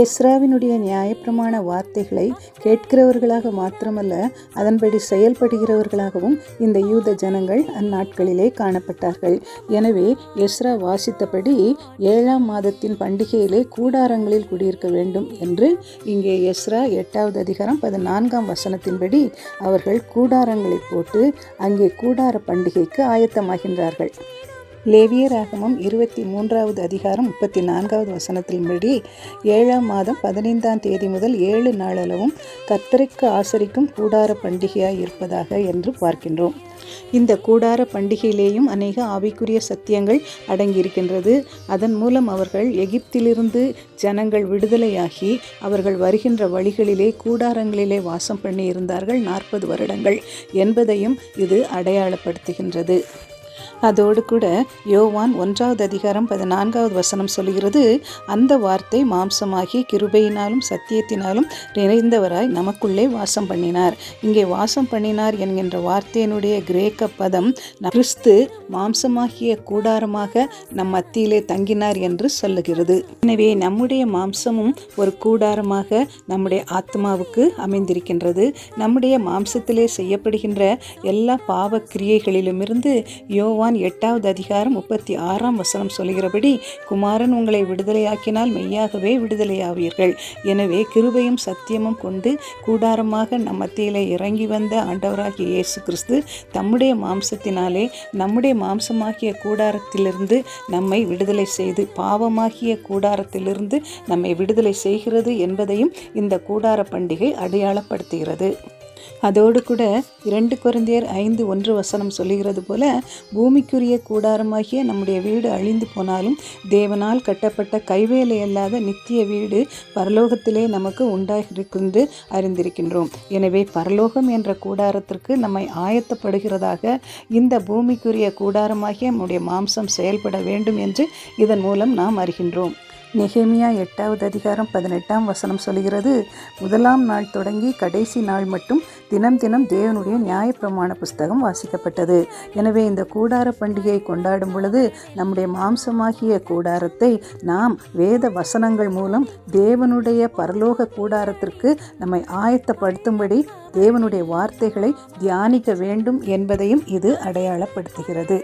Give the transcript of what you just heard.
எஸ்ராவினுடைய நியாயப்பிரமாண வார்த்தைகளை கேட்கிறவர்களாக மாத்திரமல்ல அதன்படி செயல்படுகிறவர்களாகவும் இந்த யூத ஜனங்கள் அந்நாட்களிலே காணப்பட்டார்கள். எனவே எஸ்ரா வாசித்தபடி ஏழாம் மாதத்தின் பண்டிகையிலே கூடாரங்களில் குடியிருக்க வேண்டும் என்று இங்கே எஸ்ரா எட்டாவது அதிகாரம் பதினான்காம் வசனத்தின்படி அவர்கள் கூடாரங்களை போட்டு அங்கே கூடார பண்டிகைக்கு ஆயத்தமாகின்றார்கள். லேவியராகமம் இருபத்தி மூன்றாவது அதிகாரம் முப்பத்தி நான்காவது வசனத்தின்படி ஏழாம் மாதம் பதினைந்தாம் தேதி முதல் ஏழு நாளளவும் கத்தருக்கு ஆசரிக்கும் கூடார பண்டிகையாய் இருப்பதாக என்று பார்க்கின்றோம். இந்த கூடார பண்டிகையிலேயும் அநேக ஆவிக்குரிய சத்தியங்கள் அடங்கியிருக்கின்றது. அதன் மூலம் அவர்கள் எகிப்திலிருந்து ஜனங்கள் விடுதலையாகி அவர்கள் வருகின்ற வழிகளிலே கூடாரங்களிலே வாசம் பண்ணி இருந்தார்கள் நாற்பது வருடங்கள் என்பதையும் இது அடையாளப்படுத்துகின்றது. அதோடு கூட யோவான் ஒன்றாவது அதிகாரம் பதினான்காவது வசனம் சொல்கிறது அந்த வார்த்தை மாம்சமாகி கிருபையினாலும் சத்தியத்தினாலும் நிறைந்தவராய் நமக்குள்ளே வாசம் பண்ணினார். இங்கே வாசம் பண்ணினார் என்கின்ற வார்த்தையினுடைய கிரேக்க பதம் கிறிஸ்து மாம்சமாகிய கூடாரமாக நம் மத்தியிலே தங்கினார் என்று சொல்லுகிறது. எனவே நம்முடைய மாம்சமும் ஒரு கூடாரமாக நம்முடைய ஆத்மாவுக்கு அமைந்திருக்கின்றது. நம்முடைய மாம்சத்திலே செய்யப்படுகின்ற எல்லா பாவ கிரியைகளிலுமிருந்து யோவான் எட்டாவது அதிகாரம் முப்பத்தி ஆறாம் வசனம் சொல்கிறபடி குமாரன் உங்களை விடுதலையாக்கினால் மெய்யாகவே விடுதலையாவீர்கள். எனவே கிருபையும் சத்தியமும் கொண்டு கூடாரமாக நம் மத்தியிலே இறங்கி வந்த ஆண்டவராகிய இயேசு கிறிஸ்து தம்முடைய மாம்சத்தினாலே நம்முடைய மாம்சமாகிய கூடாரத்திலிருந்து நம்மை விடுதலை செய்து பாவமாகிய கூடாரத்திலிருந்து நம்மை விடுதலை செய்கிறது என்பதையும் இந்த கூடார பண்டிகை அடையாளப்படுத்துகிறது. அதோடு கூட இரண்டு குழந்தையர் ஐந்து ஒன்று வசனம் சொல்லுகிறது போல பூமிக்குரிய கூடாரமாகிய நம்முடைய வீடு அழிந்து போனாலும் தேவனால் கட்டப்பட்ட கைவேலை அல்லாத நித்திய வீடு பரலோகத்திலே நமக்கு உண்டாகிருக்கின்று அறிந்திருக்கின்றோம். எனவே பரலோகம் என்ற கூடாரத்திற்கு நம்மை ஆயத்தப்படுகிறதாக இந்த பூமிக்குரிய கூடாரமாகிய நம்முடைய மாம்சம் செயல்பட வேண்டும் என்று இதன் மூலம் நாம் அறிகின்றோம். நெகேமியா எட்டாவது அதிகாரம் பதினெட்டாம் வசனம் சொல்கிறது முதலாம் நாள் தொடங்கி கடைசி நாள் மட்டும் தினம் தினம் தேவனுடைய நியாயப்பிரமாண புஸ்தகம் வாசிக்கப்பட்டது. எனவே இந்த கூடார பண்டிகையை கொண்டாடும் பொழுது நம்முடைய மாம்சமாகிய கூடாரத்தை நாம் வேத வசனங்கள் மூலம் தேவனுடைய பரலோக கூடாரத்திற்கு நம்மை ஆயத்தப்படுத்தும்படி தேவனுடைய வார்த்தைகளை தியானிக்க வேண்டும் என்பதையும் இது அடையாளப்படுத்துகிறது.